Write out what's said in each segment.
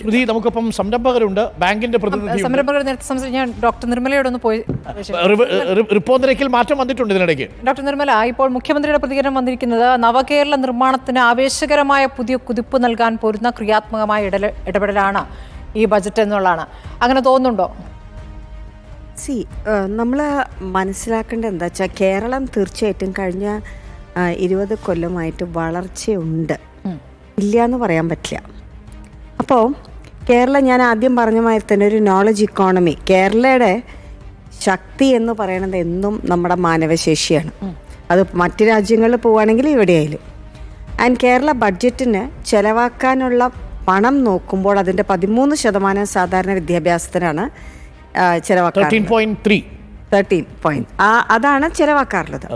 സ്മൃതി നമുക്കൊപ്പം സംരംഭകരുണ്ട്. ബാങ്കിന്റെ പ്രതിനിധി സംരംഭകർ നേരത്തെ സംസാരിച്ചു ഞാൻ ഡോക്ടർ നിർമ്മലയോടൊന്ന് പോയി റിപ്പോ നിരക്കിൽ മാറ്റം വന്നിട്ടുണ്ട് ഇതിനിടയ്ക്ക്. ഡോക്ടർ നിർമ്മല ഇപ്പോൾ മുഖ്യമന്ത്രിയുടെ പ്രതികരണം വന്നിരിക്കുന്നത് നവകേരള നിർമ്മാണത്തിന് ആവേശകരമായ പുതിയ കുതിപ്പ് നൽകാൻ പോരുന്ന ക്രിയാത്മകമായ ഇടല ഇടപെടലാണ് ഈ ബജറ്റ് എന്നുള്ളതാണ്. അങ്ങനെ തോന്നുന്നുണ്ടോ? സി നമ്മൾ മനസ്സിലാക്കേണ്ടത് എന്താ വെച്ചാൽ കേരളം തീർച്ചയായിട്ടും കഴിഞ്ഞ ഇരുപത് കൊല്ലമായിട്ട് വളർച്ചയുണ്ട്. ഇല്ല എന്ന് പറയാൻ പറ്റില്ല. അപ്പോൾ കേരളം ഞാൻ ആദ്യം പറഞ്ഞ മാതിരി തന്നെ ഒരു നോളജ് ഇക്കോണമി കേരളയുടെ ശക്തി എന്ന് പറയുന്നത് എന്നും നമ്മുടെ മാനവശേഷിയാണ്. അത് മറ്റ് രാജ്യങ്ങളിൽ പോവുകയാണെങ്കിൽ ഇവിടെയായാലും ആൻഡ് കേരള ബഡ്ജറ്റിന് ചിലവാക്കാനുള്ള പണം നോക്കുമ്പോൾ അതിന്റെ പതിമൂന്ന് ശതമാനം സാധാരണ വിദ്യാഭ്യാസത്തിനാണ് ആ, ചെലവാക്കാറുള്ളത്. തേർട്ടീൻ പോയിന്റ് ആ അതാണ് ചിലവാക്കാറുള്ളത്.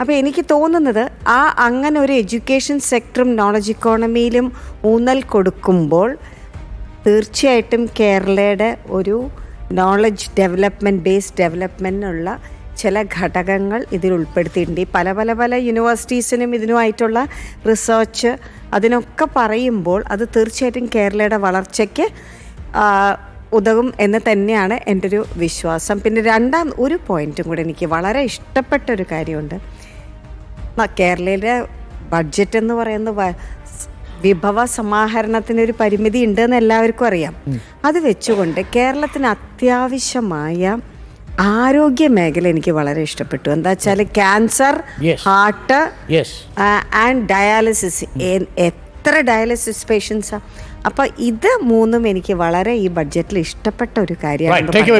അപ്പോൾ എനിക്ക് തോന്നുന്നത് ആ അങ്ങനെ ഒരു എഡ്യൂക്കേഷൻ സെക്ടറും നോളജ് ഇക്കോണമിയിലും ഊന്നൽ കൊടുക്കുമ്പോൾ തീർച്ചയായിട്ടും കേരളയുടെ ഒരു നോളജ് ഡെവലപ്മെന്റ് ബേസ്ഡ് ഡെവലപ്മെന്റിനുള്ള ചില ഘടകങ്ങൾ ഇതിൽ ഉൾപ്പെടുത്തിയിട്ടുണ്ട്. ഈ പല പല പല യൂണിവേഴ്സിറ്റീസിനും ഇതിനുമായിട്ടുള്ള റിസർച്ച് അതിനൊക്കെ പറയുമ്പോൾ അത് തീർച്ചയായിട്ടും കേരളയുടെ വളർച്ചയ്ക്ക് ഉതകും എന്ന് തന്നെയാണ് എന്റെ ഒരു വിശ്വാസം. പിന്നെ രണ്ടാം ഒരു പോയിന്റും കൂടെ എനിക്ക് വളരെ ഇഷ്ടപ്പെട്ട ഒരു കാര്യമുണ്ട്. കേരളയിലെ ബഡ്ജറ്റ് എന്ന് പറയുന്നത് വിഭവ സമാഹരണത്തിന് ഒരു സമാഹരണത്തിനൊരു പരിമിതി ഉണ്ടെന്ന് എല്ലാവർക്കും അറിയാം. അത് വെച്ചുകൊണ്ട് കേരളത്തിന് അത്യാവശ്യമായ ആരോഗ്യ മേഖല എനിക്ക് വളരെ ഇഷ്ടപ്പെട്ടു. എന്താ വെച്ചാൽ ക്യാൻസർ ഹാർട്ട് ആൻഡ് ഡയാലിസിസ് എത്ര ഡയാലിസിസ് പേഷ്യൻസാണ് അപ്പോൾ ഇത് മൂന്നും എനിക്ക് വളരെ ഈ ബഡ്ജറ്റിൽ ഇഷ്ടപ്പെട്ട ഒരു കാര്യമാണ്